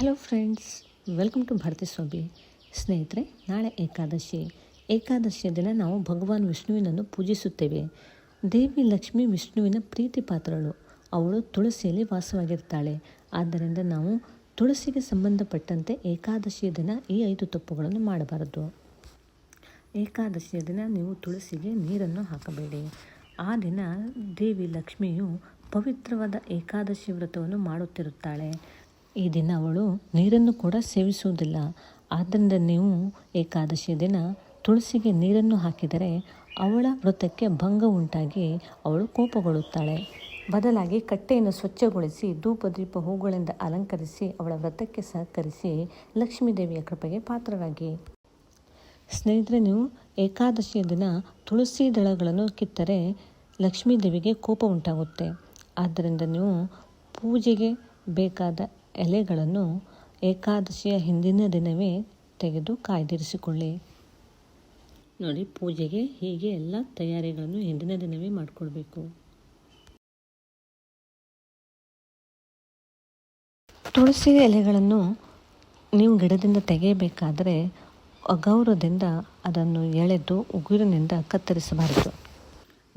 Hello friends, welcome to Bharati Swami ಸ್ನೇಹಿತರೆ, ನಾಳೆ ಏಕಾದಶಿ. ಏಕಾದಶಿಯ ದಿನ ನಾವು ಭಗವಾನ್ ವಿಷ್ಣುವಿನನ್ನು ಪೂಜಿಸುತ್ತೇವೆ. ದೇವಿ ಲಕ್ಷ್ಮಿ ವಿಷ್ಣುವಿನ ಪ್ರೀತಿ ಪಾತ್ರಳು. ಅವಳು ತುಳಸಿಯಲ್ಲಿ ವಾಸವಾಗಿರ್ತಾಳೆ. ಆದ್ದರಿಂದ ನಾವು ತುಳಸಿಗೆ ಸಂಬಂಧಪಟ್ಟಂತೆ ಏಕಾದಶಿಯ ದಿನ ಈ ಐದು ತಪ್ಪುಗಳನ್ನು ಮಾಡಬಾರದು. ಏಕಾದಶಿಯ ದಿನ ನೀವು ತುಳಸಿಗೆ ನೀರನ್ನು ಹಾಕಬೇಡಿ. ಆ ದಿನ ದೇವಿ ಲಕ್ಷ್ಮಿಯು ಪವಿತ್ರವಾದ ಏಕಾದಶಿ ವ್ರತವನ್ನು ಮಾಡುತ್ತಿರುತ್ತಾಳೆ. ಈ ದಿನ ಅವಳು ನೀರನ್ನು ಕೂಡ ಸೇವಿಸುವುದಿಲ್ಲ. ಆದ್ದರಿಂದ ನೀವು ಏಕಾದಶಿ ದಿನ ತುಳಸಿಗೆ ನೀರನ್ನು ಹಾಕಿದರೆ ಅವಳ ವ್ರತಕ್ಕೆ ಭಂಗ ಉಂಟಾಗಿ ಅವಳು ಕೋಪಗೊಳ್ಳುತ್ತಾಳೆ. ಬದಲಾಗಿ ಕಟ್ಟೆಯನ್ನು ಸ್ವಚ್ಛಗೊಳಿಸಿ ಧೂಪ ದೀಪ ಹೂಗಳಿಂದ ಅಲಂಕರಿಸಿ ಅವಳ ವ್ರತಕ್ಕೆ ಸಹಕರಿಸಿ ಲಕ್ಷ್ಮೀ ದೇವಿಯ ಕೃಪೆಗೆ ಪಾತ್ರರಾಗಿ. ಸ್ನೇಹಿತರೆ, ನೀವು ಏಕಾದಶಿಯ ದಿನ ತುಳಸಿ ದಳಗಳನ್ನು ಕಿತ್ತರೆ ಲಕ್ಷ್ಮೀದೇವಿಗೆ ಕೋಪ ಉಂಟಾಗುತ್ತೆ. ಆದ್ದರಿಂದ ನೀವು ಪೂಜೆಗೆ ಬೇಕಾದ ಎಲೆಗಳನ್ನು ಏಕಾದಶಿಯ ಹಿಂದಿನ ದಿನವೇ ತೆಗೆದು ಕಾಯ್ದಿರಿಸಿಕೊಳ್ಳಿ. ನೋಡಿ, ಪೂಜೆಗೆ ಹೀಗೆ ಎಲ್ಲ ತಯಾರಿಗಳನ್ನು ಹಿಂದಿನ ದಿನವೇ ಮಾಡಿಕೊಳ್ಬೇಕು. ತುಳಸಿ ಎಲೆಗಳನ್ನು ನೀವು ಗಿಡದಿಂದ ತೆಗೆಯಬೇಕಾದರೆ ಅಗೌರವದಿಂದ ಅದನ್ನು ಎಳೆದು ಉಗುರಿನಿಂದ ಕತ್ತರಿಸಬಾರದು.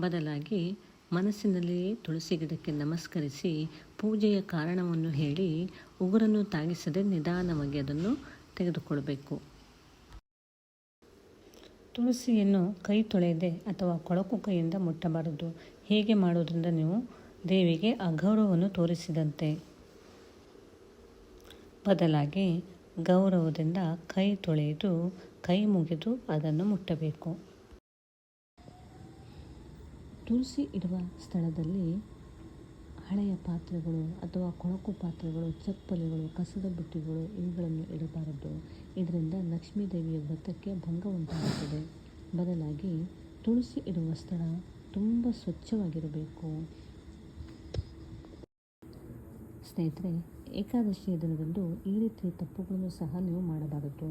ಬದಲಾಗಿ ಮನಸ್ಸಿನಲ್ಲಿಯೇ ತುಳಸಿ ಗಿಡಕ್ಕೆ ನಮಸ್ಕರಿಸಿ ಪೂಜೆಯ ಕಾರಣವನ್ನು ಹೇಳಿ ಉಗುರನ್ನು ತಾಗಿಸದೆ ನಿಧಾನವಾಗಿ ಅದನ್ನು ತೆಗೆದುಕೊಳ್ಬೇಕು. ತುಳಸಿಯನ್ನು ಕೈ ತೊಳೆಯದೆ ಅಥವಾ ಕೊಳಕು ಕೈಯಿಂದ ಮುಟ್ಟಬಾರದು. ಹೇಗೆ ಮಾಡೋದ್ರಿಂದ ನೀವು ದೇವಿಗೆ ಅಗೌರವವನ್ನು ತೋರಿಸಿದಂತೆ? ಬದಲಾಗಿ ಗೌರವದಿಂದ ಕೈ ತೊಳೆದು ಕೈ ಮುಗಿದು ಅದನ್ನು ಮುಟ್ಟಬೇಕು. ತುಳಸಿ ಇಡುವ ಸ್ಥಳದಲ್ಲಿ ಹಳೆಯ ಪಾತ್ರೆಗಳು ಅಥವಾ ಕೊಳಕು ಪಾತ್ರೆಗಳು, ಚಪ್ಪಲಿಗಳು, ಕಸದ ಬುಟ್ಟಿಗಳು ಇವುಗಳನ್ನು ಇಡಬಾರದು. ಇದರಿಂದ ಲಕ್ಷ್ಮೀ ದೇವಿಯ ವ್ರತಕ್ಕೆ ಭಂಗ ಉಂಟಾಗುತ್ತದೆ. ಬದಲಾಗಿ ತುಳಸಿ ಇಡುವ ಸ್ಥಳ ತುಂಬ ಸ್ವಚ್ಛವಾಗಿರಬೇಕು. ಸ್ನೇಹಿತರೆ, ಏಕಾದಶಿಯ ದಿನದಂದು ಈ ರೀತಿಯ ತಪ್ಪುಗಳನ್ನು ಸಹ ನೀವು ಮಾಡಬಾರದು.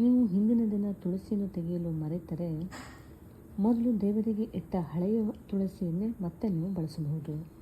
ನೀವು ಹಿಂದಿನ ದಿನ ತುಳಸಿಯನ್ನು ತೆಗೆಯಲು ಮರೆತರೆ ಮೊದಲು ದೇವರಿಗೆ ಇಟ್ಟ ಹಳೆಯ ತುಳಸಿಯನ್ನೇ ಮತ್ತೆ ನೀವು ಬಳಸಬಹುದು.